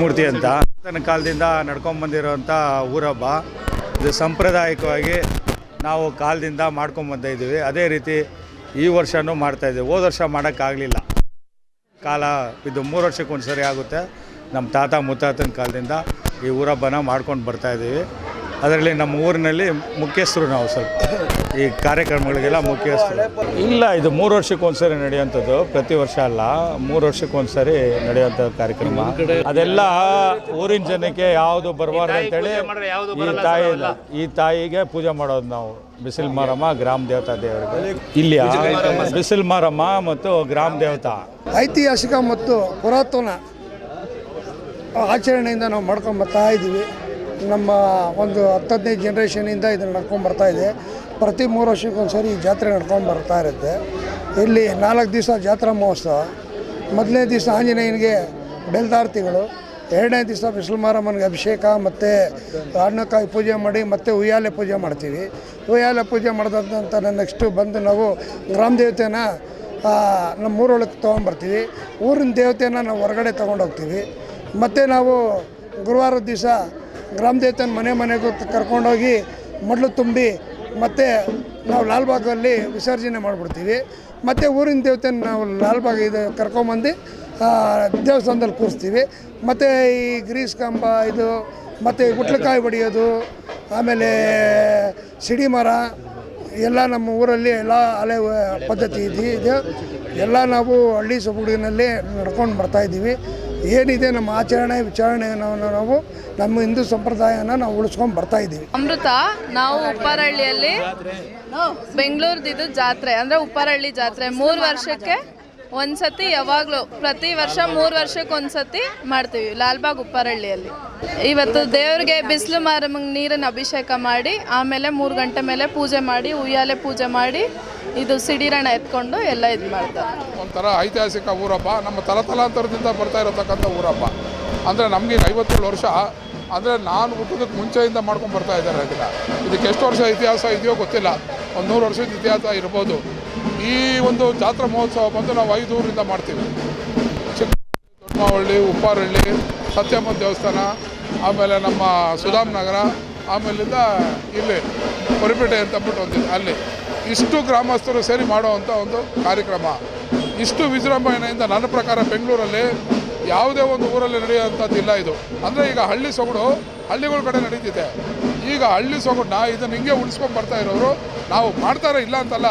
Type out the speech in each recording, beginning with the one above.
ಮೂರ್ತಿ ಅಂತ. ತನ್ನ ಕಾಲದಿಂದ ನಡ್ಕೊಂಬಂದಿರೋಂಥ ಊರಹಬ್ಬ ಇದು ಸಾಂಪ್ರದಾಯಿಕವಾಗಿ ನಾವು ಕಾಲದಿಂದ ಮಾಡ್ಕೊಂಬಂದ ಇದ್ದೀವಿ. ಅದೇ ರೀತಿ ಈ ವರ್ಷವೂ ಮಾಡ್ತಾಯಿದ್ದೀವಿ ಹೋದ ವರ್ಷ ಮಾಡೋಕ್ಕಾಗಲಿಲ್ಲ ಕಾಲ ಇದು ಮೂರು ವರ್ಷಕ್ಕೆ ಒಂದು ಸರಿ ಆಗುತ್ತೆ. ನಮ್ಮ ತಾತ, ಮುತ್ತಾತನ ಕಾಲದಿಂದ ಈ ಊರಬ್ಬನ ಮಾಡ್ಕೊಂಡು ಬರ್ತಾಯಿದ್ದೀವಿ ಅದರಲ್ಲಿ ನಮ್ಮ ಊರಿನಲ್ಲಿ ಮುಖ್ಯಸ್ಥರು ನಾವು ಸ್ವಲ್ಪ ಈ ಕಾರ್ಯಕ್ರಮಗಳಿಗೆಲ್ಲ ಮುಖ್ಯಸ್ಥರು. ಇಲ್ಲ ಇದು ಮೂರು ವರ್ಷಕ್ಕೆ ಒಂದ್ಸರಿ ನಡೆಯುವಂಥದ್ದು. ಪ್ರತಿ ವರ್ಷ ಅಲ್ಲ ಮೂರು ವರ್ಷಕ್ಕೆ ಒಂದ್ಸರಿ ನಡೆಯುವಂಥ ಕಾರ್ಯಕ್ರಮ. ಅದೆಲ್ಲ ಊರಿನ ಜನಕ್ಕೆ ಯಾವುದು ಬರಬಾರ್ದು ಅಂತೇಳಿ ಈ ತಾಯಿ ಈ ತಾಯಿಗೆ ಪೂಜೆ ಮಾಡೋದು ನಾವು. ಬಿಸಿಲು ಮಾರಮ್ಮ ಗ್ರಾಮ ದೇವತಾ ದೇವರಿಗೆ ಇಲ್ಲಿ ಬಿಸಿಲು ಮಾರಮ್ಮ ಮತ್ತು ಗ್ರಾಮ ದೇವತಾ. ಐತಿಹಾಸಿಕ ಮತ್ತು ಪುರಾತನ ಆಚರಣೆಯಿಂದ ನಾವು ಮಾಡ್ಕೊಂಡು ಬರ್ತಾ ಇದ್ದೀವಿ. ನಮ್ಮ ಒಂದು ಹತ್ತು ಹದಿನೈದು ಜನ್ರೇಷನಿಂದ ಇದನ್ನು ನಡ್ಕೊಂಡು ಇದೆ. ಪ್ರತಿ ಮೂರು ವರ್ಷಕ್ಕೊಂದ್ಸರಿ ಈ ಜಾತ್ರೆ ನಡ್ಕೊಂಡು ಬರ್ತಾ ಇರುತ್ತೆ. ಇಲ್ಲಿ ನಾಲ್ಕು ದಿವಸ ಜಾತ್ರಾ ಮಹೋತ್ಸವ, ಮೊದಲನೇ ದಿವಸ ಆಂಜನೇಯನಿಗೆ ಬೆಲ್ದಾರ್ತಿಗಳು, ಎರಡನೇ ದಿವಸ ಬಿಸಿಲು ಮಾರಮ್ಮನಿಗೆ ಅಭಿಷೇಕ ಮತ್ತು ಅಣ್ಣಕಾಯಿ ಪೂಜೆ ಮಾಡಿ ಮತ್ತೆ ಉಯ್ಯಾಲೆ ಪೂಜೆ ಮಾಡ್ತೀವಿ. ಉಯ್ಯಾಲೆ ಪೂಜೆ ಮಾಡಿದಂಥ ನೆಕ್ಸ್ಟು ಬಂದು ನಾವು ಗ್ರಾಮ ದೇವತೆನ ನಮ್ಮ ಊರೊಳಗೆ ತೊಗೊಂಬರ್ತೀವಿ ಊರಿನ ದೇವತೆನ ನಾವು ಹೊರಗಡೆ ತೊಗೊಂಡೋಗ್ತೀವಿ ಮತ್ತು ನಾವು ಗುರುವಾರದ ದಿವಸ ಗ್ರಾಮ ದೇವತೆನ ಮನೆ ಮನೆಗೂ ಕರ್ಕೊಂಡೋಗಿ ಮಡ್ಲು ತುಂಬಿ ಮತ್ತು ನಾವು ಲಾಲ್ಬಾಗಲ್ಲಿ ವಿಸರ್ಜನೆ ಮಾಡಿಬಿಡ್ತೀವಿ. ಮತ್ತು ಊರಿನ ದೇವತೆನ ನಾವು ಲಾಲ್ಬಾಗ್ ಇದು ಕರ್ಕೊಂಬಂದು ದೇವಸ್ಥಾನದಲ್ಲಿ ಕೂರಿಸ್ತೀವಿ. ಮತ್ತು ಈ ಗ್ರೀಸ್ ಕಂಬ ಇದು, ಮತ್ತು ಗುಟ್ಲಕಾಯಿ ಹೊಡಿಯೋದು, ಆಮೇಲೆ ಸಿಡಿ ಮರ, ಎಲ್ಲ ನಮ್ಮ ಊರಲ್ಲಿ ಎಲ್ಲ ಹಳೆ ಪದ್ಧತಿ ಇದೆ. ಇದು ಎಲ್ಲ ನಾವು ಹಳ್ಳಿ ಸೊಬುಡಿನಲ್ಲಿ ನಡ್ಕೊಂಡು ಬರ್ತಾ ಇದ್ದೀವಿ. ಏನಿದೆ ನಮ್ಮ ಆಚರಣೆ, ವಿಚಾರಣೆ ನಾವು ನಮ್ಮ ಹಿಂದೂ ಸಂಪ್ರದಾಯನ ನಾವು ಉಳಿಸ್ಕೊಂಡು ಬರ್ತಾ ಇದ್ದೀವಿ ಅಮೃತ, ನಾವು ಉಪ್ಪಾರಹಳ್ಳಿಯಲ್ಲಿ ಬೆಂಗಳೂರ್ದು ಇದು ಜಾತ್ರೆ, ಅಂದರೆ ಉಪ್ಪಾರಹಳ್ಳಿ ಜಾತ್ರೆ. ಮೂರು ವರ್ಷಕ್ಕೆ ಒಂದ್ಸತಿ ಯಾವಾಗಲೂ, ಪ್ರತಿ ವರ್ಷ ಮೂರು ವರ್ಷಕ್ಕೆ ಒಂದ್ಸತಿ ಮಾಡ್ತೀವಿ ಲಾಲ್ಬಾಗ್ ಉಪ್ಪಾರಹಳ್ಳಿಯಲ್ಲಿ. ಇವತ್ತು ದೇವ್ರಿಗೆ ಬಿಸಿಲು ಮಾರಮ್ಮಗೆ ನೀರನ್ನು ಅಭಿಷೇಕ ಮಾಡಿ, ಆಮೇಲೆ ಮೂರು ಗಂಟೆ ಮೇಲೆ ಪೂಜೆ ಮಾಡಿ, ಉಯ್ಯಾಲೆ ಪೂಜೆ ಮಾಡಿ ಇದು ಸಿಡಿರಣ ಎತ್ಕೊಂಡು ಎಲ್ಲ ಇದು ಮಾಡ್ತಾರೆ. ಒಂಥರ ಐತಿಹಾಸಿಕ ಊರಪ್ಪ. ನಮ್ಮ ತಲತಲಾಂತರದಿಂದ ಬರ್ತಾ ಇರತಕ್ಕಂಥ ಊರಪ್ಪ. ಅಂದರೆ ನಮಗೆ ಐವತ್ತೇಳು ವರ್ಷ. ಅಂದರೆ ನಾನು ಹುಟ್ಟೋದಕ್ಕೆ ಮುಂಚೆಯಿಂದ ಮಾಡ್ಕೊಂಡು ಬರ್ತಾ ಇದ್ದಾರೆ ಇದನ್ನು ಇದಕ್ಕೆ ಎಷ್ಟು ವರ್ಷ ಇತಿಹಾಸ ಇದೆಯೋ ಗೊತ್ತಿಲ್ಲ. ಒಂದು ನೂರು ವರ್ಷದ ಇತಿಹಾಸ ಇರ್ಬೋದು. ಈ ಒಂದು ಜಾತ್ರಾ ಮಹೋತ್ಸವ ಬಂದು ನಾವು ಐದು ಊರಿಂದ ಮಾಡ್ತೀವಿ. ಚಿಕ್ಕ ದೊಡ್ಡಮಾವಳ್ಳಿ ಉಪ್ಪಾರಳ್ಳಿ, ಸತ್ಯಮ್ಮ ದೇವಸ್ಥಾನ, ಆಮೇಲೆ ನಮ್ಮ ಸುಧಾಮ್ ನಗರ, ಆಮೇಲಿಂದ ಇಲ್ಲಿ ಹೊರಪೇಟೆ ಅಂತ ಒಂದು ಒಂದಿದೆ ಅಲ್ಲಿ ಇಷ್ಟು ಗ್ರಾಮಸ್ಥರು ಸೇರಿ ಮಾಡುವಂಥ ಒಂದು ಕಾರ್ಯಕ್ರಮ. ಇಷ್ಟು ವಿಜೃಂಭಣೆಯಿಂದ ನನ್ನ ಪ್ರಕಾರ ಬೆಂಗಳೂರಲ್ಲಿ ಯಾವುದೇ ಒಂದು ಊರಲ್ಲಿ ನಡೆಯುವಂಥದ್ದು ಇಲ್ಲ ಇದು. ಅಂದರೆ ಈಗ ಹಳ್ಳಿ ಸೊಗಡು ಹಳ್ಳಿಗಳ ಕಡೆ ನಡೀತಿದೆ. ಈಗ ಹಳ್ಳಿ ಸೊಗಡನ್ನ ಇದನ್ನು ಹಿಂಗೆ ಉಳಿಸ್ಕೊಂಡು ಬರ್ತಾ ಇರೋರು ನಾವು ಮಾಡ್ತಾರೆ ಇಲ್ಲ ಅಂತಲ್ಲ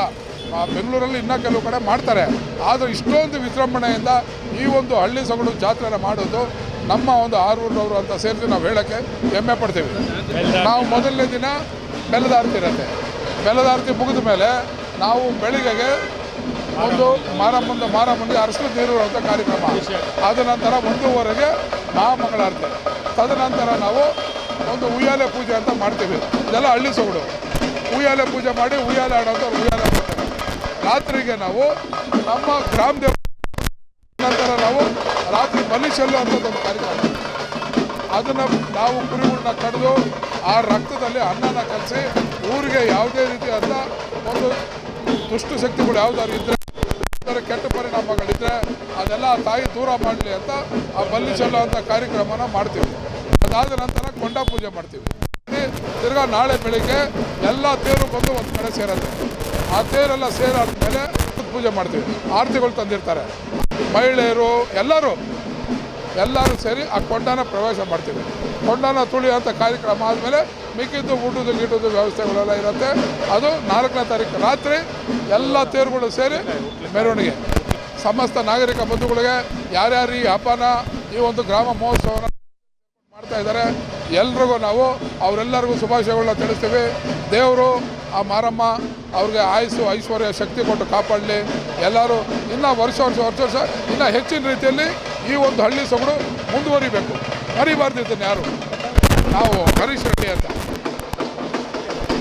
ಬೆಂಗಳೂರಲ್ಲಿ ಇನ್ನೂ ಕೆಲವು ಕಡೆ ಮಾಡ್ತಾರೆ. ಆದರೆ ಇಷ್ಟೊಂದು ವಿಜೃಂಭಣೆಯಿಂದ ಈ ಒಂದು ಹಳ್ಳಿ ಸೊಗಡು ಜಾತ್ರೆನ ಮಾಡೋದು ನಮ್ಮ ಒಂದು ಆರೂರವರು ಅಂತ ಸೇರಿಸಿ ನಾವು ಹೇಳೋಕ್ಕೆ ಹೆಮ್ಮೆ ಪಡ್ತೀವಿ. ನಾವು ಮೊದಲನೇ ದಿನ ಬೆಲ್ಲದ ಆರತಿ ಇರುತ್ತೆ. ಬೆಲ್ಲದ ಆರತಿ ಮುಗಿದ ಮೇಲೆ ನಾವು ಬೆಳಿಗ್ಗೆಗೆ ಒಂದು ಮಾರ ಮುಂದೆ ಮಾರ ಅರಸು ನೀರು ಅಂತ ಕಾರ್ಯಕ್ರಮ. ಆದ ನಂತರ ಒಂದೂವರೆಗೆ ಮಹಾಮಂಗಳಾರತಿ ತದನಂತರ ನಾವು ಒಂದು ಉಯ್ಯಾಲೆ ಪೂಜೆ ಅಂತ ಮಾಡ್ತೀವಿ. ಇದೆಲ್ಲ ಹಳ್ಳಿ ಸೊಗಡು. ಉಯ್ಯಾಲೆ ಪೂಜೆ ಮಾಡಿ ಉಯ್ಯಾಲೆ ಆಡೋಂಥ ಉಯ್ಯಾಲೆ ಮಾಡ್ತಾರೆ. ರಾತ್ರಿಗೆ ನಾವು ನಮ್ಮ ಗ್ರಾಮ ದೇವ ನಂತರ ನಾವು ರಾತ್ರಿ ಬಲಿಶಲ್ಲು ಅಂತ ಒಂದು ಕಾರ್ಯಕ್ರಮ. ಅದನ್ನು ನಾವು ಕುರಿಗಳನ್ನ ಕಡಿದು ಆ ರಕ್ತದಲ್ಲಿ ಅನ್ನನ ಕಲಸಿ ಊರಿಗೆ ಯಾವುದೇ ರೀತಿ ಅಂತ ಒಂದು ದುಷ್ಟು ಶಕ್ತಿಗಳು ಯಾವ್ದಾದ್ರು ಇದ್ದರೆ ಕೆಟ್ಟ ಪರಿಣಾಮಗಳಿದ್ರೆ ಅದೆಲ್ಲ ತಾಯಿ ದೂರ ಮಾಡಲಿ ಅಂತ ಆ ಬಲ್ಲಿ ಚೆಲ್ಲೋ ಅಂತ ಕಾರ್ಯಕ್ರಮನ ಮಾಡ್ತೀವಿ. ಅದಾದ ನಂತರ ಕೊಂಡ ಪೂಜೆ ಮಾಡ್ತೀವಿ. ತಿರ್ಗಾ ನಾಳೆ ಬೆಳಿಗ್ಗೆ ಎಲ್ಲ ತೇರು ಬಂದು ಒಂದು ಕಡೆ ಸೇರತ್ತೆ. ಆ ತೇರೆಲ್ಲ ಸೇರಾದ್ಮೇಲೆ ಪೂಜೆ ಮಾಡ್ತೀವಿ. ಆರತಿಗಳು ತಂದಿರ್ತಾರೆ. ಮಹಿಳೆಯರು, ಎಲ್ಲರೂ ಎಲ್ಲರೂ ಸೇರಿ ಆ ಕೊಂಡನ ಪ್ರವೇಶ ಮಾಡ್ತೀವಿ. ಕೊಂಡನ ತುಳಿಯುವಂಥ ಕಾರ್ಯಕ್ರಮ ಆದಮೇಲೆ ಮಿಕ್ಕಿದ್ದು ಊಟದ ಗೀಟದ ವ್ಯವಸ್ಥೆಗಳೆಲ್ಲ ಇರುತ್ತೆ. ಅದು ನಾಲ್ಕನೇ ತಾರೀಕು ರಾತ್ರಿ ಎಲ್ಲ ತೇರುಗಳು ಸೇರಿ ಮೆರವಣಿಗೆ. ಸಮಸ್ತ ನಾಗರಿಕ ಬಂಧುಗಳಿಗೆ ಯಾರ್ಯಾರು ಈ ಹಬ್ಬನ, ಈ ಒಂದು ಗ್ರಾಮ ಮಹೋತ್ಸವನ ಮಾಡ್ತಾ ಇದ್ದಾರೆ, ಎಲ್ರಿಗೂ ನಾವು ಅವರೆಲ್ಲರಿಗೂ ಶುಭಾಶಯಗಳನ್ನ ತಿಳಿಸ್ತೀವಿ. ದೇವರು, ಆ ಮಾರಮ್ಮ ಅವ್ರಿಗೆ ಆಯಸ್ಸು, ಐಶ್ವರ್ಯ, ಶಕ್ತಿ ಕೊಟ್ಟು ಕಾಪಾಡಲಿ. ಎಲ್ಲರೂ ಇನ್ನೂ ವರ್ಷ ವರ್ಷ ವರ್ಷ ವರ್ಷ, ಇನ್ನೂ ಹೆಚ್ಚಿನ ರೀತಿಯಲ್ಲಿ ಈ ಒಂದು ಹಳ್ಳಿ ಸೊಗಡು ಮುಂದುವರಿಬೇಕು. ಮರಿಬಾರ್ದು ಇದನ್ನು ಯಾರು? ನಾವು ಹರೀಶ್ ಅಂತ.